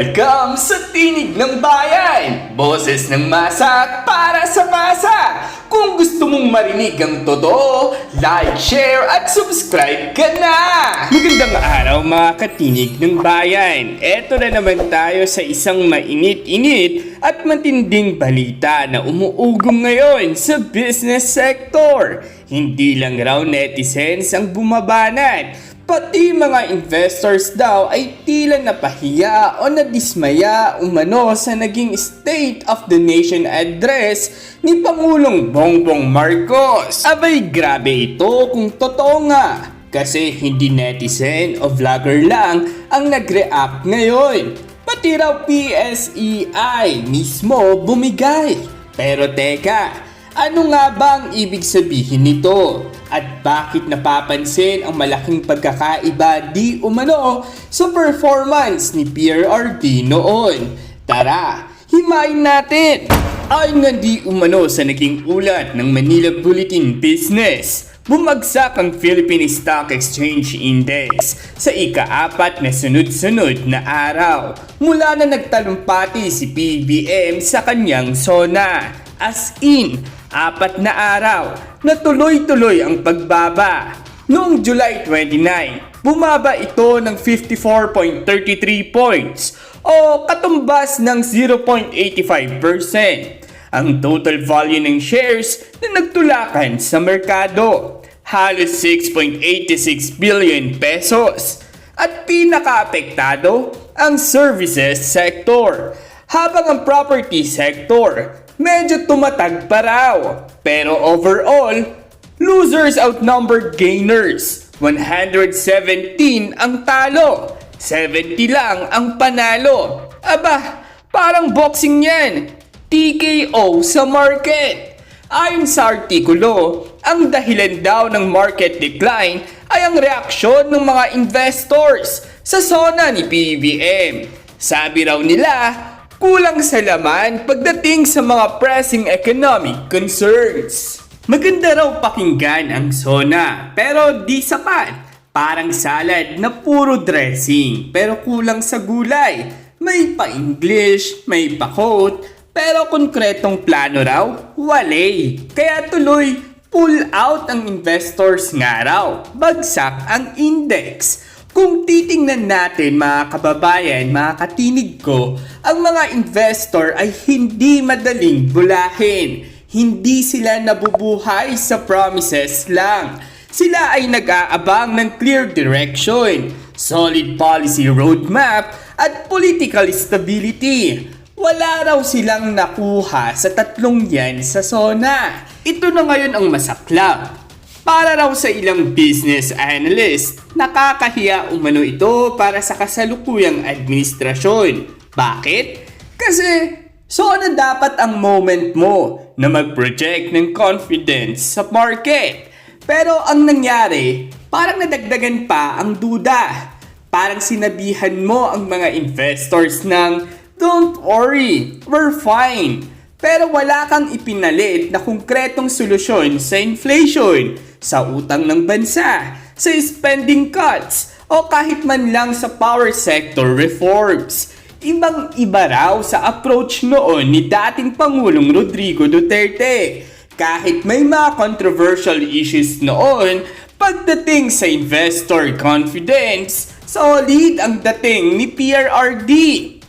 Welcome sa Tinig ng Bayan! Boses ng masa para sa masa! Kung gusto mong marinig ang totoo, like, share, at subscribe ka na! Magandang araw mga katinig ng bayan! Eto na naman tayo sa isang mainit-init at matinding balita na umuugong ngayon sa business sector. Hindi lang raw netizens ang bumabanat, Pati mga investors daw ay tila napahiya o nadismaya umano sa naging State of the Nation address ni Pangulong Bongbong Marcos. Abay grabe ito kung totoo nga. Kasi hindi netizen o vlogger lang ang nag-react ngayon. Pati raw PSEI mismo bumigay. Pero teka, ano nga ba ang ibig sabihin nito? At bakit napapansin ang malaking pagkakaiba di umano sa performance ni PRRD noon? Tara, himayin natin! Ayon nga di umano sa naging ulat ng Manila Bulletin Business, bumagsak ang Philippine Stock Exchange Index sa ika-apat na sunod-sunod na araw mula na nagtalumpati si PBM sa kanyang zona. As in, apat na araw na tuloy-tuloy ang pagbaba. Noong July 29, bumaba ito ng 54.33 points o katumbas ng 0.85%. Ang total value ng shares na nagtulakan sa merkado, halos 6.86 billion pesos. At pinakaapektado ang services sector, habang ang property sector medyo tumatag pa raw. Pero overall, losers outnumbered gainers. 117 ang talo, 70 lang ang panalo. Aba, parang boxing yan. TKO sa market. Ayon sa artikulo, ang dahilan daw ng market decline ay ang reaksyon ng mga investors sa zona ni PBM. Sabi raw nila, kulang sa laman pagdating sa mga pressing economic concerns. Maganda raw pakinggan ang zona, pero di sapat. Parang salad na puro dressing, pero kulang sa gulay. May pa-English, may pa-quote, pero konkretong plano raw, wale. Kaya tuloy, pull out ang investors nga raw. Bagsak ang index. Kung titingnan natin mga kababayan, mga katinig ko, ang mga investor ay hindi madaling bulahin. Hindi sila nabubuhay sa promises lang. Sila ay nag-aabang ng clear direction, solid policy roadmap, at political stability. Wala raw silang nakuha sa tatlong yan sa zona. Ito na ngayon ang masaklap. Para raw sa ilang business analyst, nakakahiya umano ito para sa kasalukuyang administrasyon. Bakit? Kasi so na dapat ang moment mo na mag-project ng confidence sa market. Pero ang nangyari, parang nadagdagan pa ang duda. Parang sinabihan mo ang mga investors ng, Don't worry, we're fine. Pero wala kang ipinalit na konkretong solusyon sa inflation, sa utang ng bansa, sa spending cuts, o kahit man lang sa power sector reforms. Ibang iba raw sa approach noon ni dating Pangulong Rodrigo Duterte. Kahit may mga controversial issues noon, pagdating sa investor confidence, solid ang dating ni PRRD.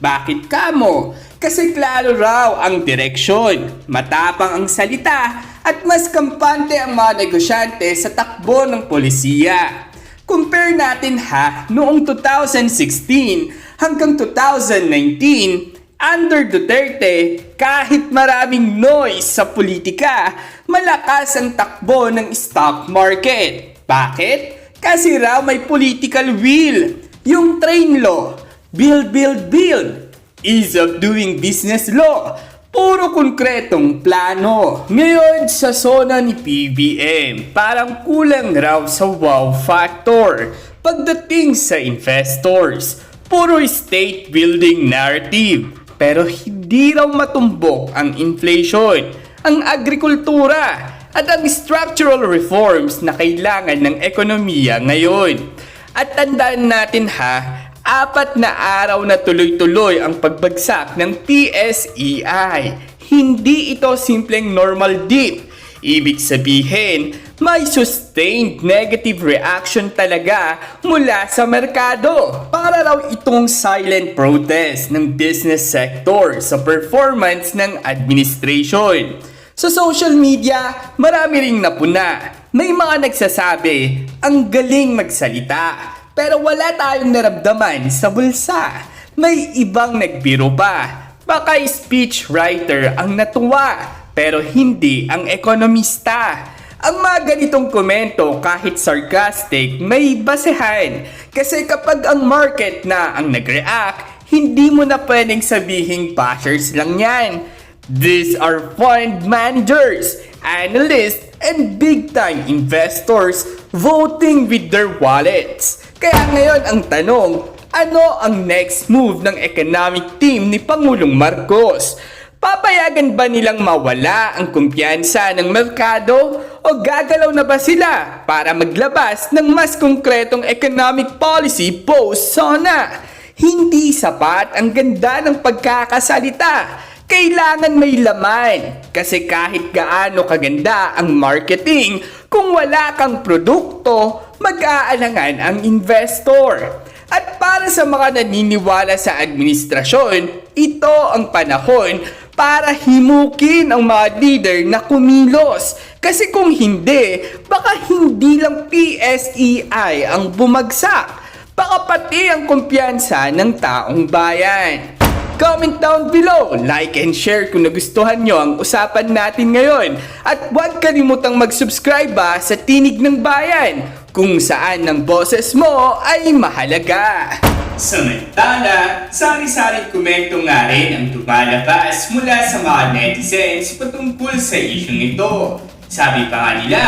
Bakit kamo? Kasi klaro raw ang direksyon, matapang ang salita, at mas kampante ang mga negosyante sa takbo ng polisiya. Compare natin ha, noong 2016 hanggang 2019, under Duterte, kahit maraming noise sa politika, malakas ang takbo ng stock market. Bakit? Kasi raw may political will. Yung train law, build, build, build. Ease of doing business law. Puro konkretong plano. Ngayon sa zona ni PBM, parang kulang raw sa wow factor. Pagdating sa investors, puro state building narrative. Pero hindi raw matumbok ang inflation, ang agrikultura, at ang structural reforms na kailangan ng ekonomiya ngayon. At tandaan natin ha, Apat na araw na tuloy-tuloy ang pagbagsak ng PSEI. Hindi ito simpleng normal dip. Ibig sabihin, may sustained negative reaction talaga mula sa merkado. Para raw itong silent protest ng business sector sa performance ng administration. Sa social media, marami ring napuna. May mga nagsasabi, ang galing magsalita. Pero wala tayong naramdaman sa bulsa. May ibang nagbiro pa. Baka speechwriter ang natuwa, pero hindi ang ekonomista. Ang mga ganitong komento kahit sarcastic may basehan. Kasi kapag ang market na ang nag-react, hindi mo na pwedeng sabihing bashers lang yan. These are fund managers, analysts, and big-time investors voting with their wallets. Kaya ngayon ang tanong, ano ang next move ng economic team ni Pangulong Marcos? Papayagan ba nilang mawala ang kumpiyansa ng merkado o gagalaw na ba sila para maglabas ng mas konkretong economic policy post SONA? Hindi sapat ang ganda ng pagkakasalita. Kailangan may laman kasi kahit gaano kaganda ang marketing, kung wala kang produkto, mag-aalangan ang investor. At para sa mga naniniwala sa administrasyon, ito ang panahon para himukin ang mga leader na kumilos. Kasi kung hindi, baka hindi lang PSEI ang bumagsak. Baka pati ang kumpiyansa ng taong bayan. Comment down below, like and share kung nagustuhan nyo ang usapan natin ngayon. At huwag kalimutang mag-subscribe ba sa Tinig ng Bayan kung saan ng boses mo ay mahalaga. Samantala, sari-saring komento nga rin ang tumalabas mula sa mga netizens patungkol sa isyong ito. Sabi pa nga nila,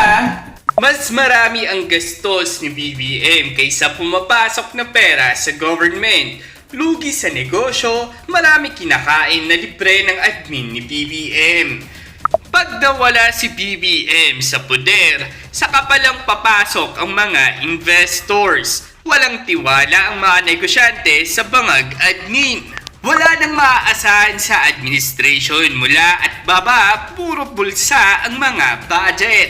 mas marami ang gastos ni BBM kaysa pumapasok na pera sa government. Lugi sa negosyo, marami kinakain na libre ng admin ni BBM. Pag nawala si BBM sa poder, saka palang papasok ang mga investors. Walang tiwala ang mga negosyante sa bangag admin. Wala nang maaasahan sa administration mula at baba, puro bulsa ang mga budget.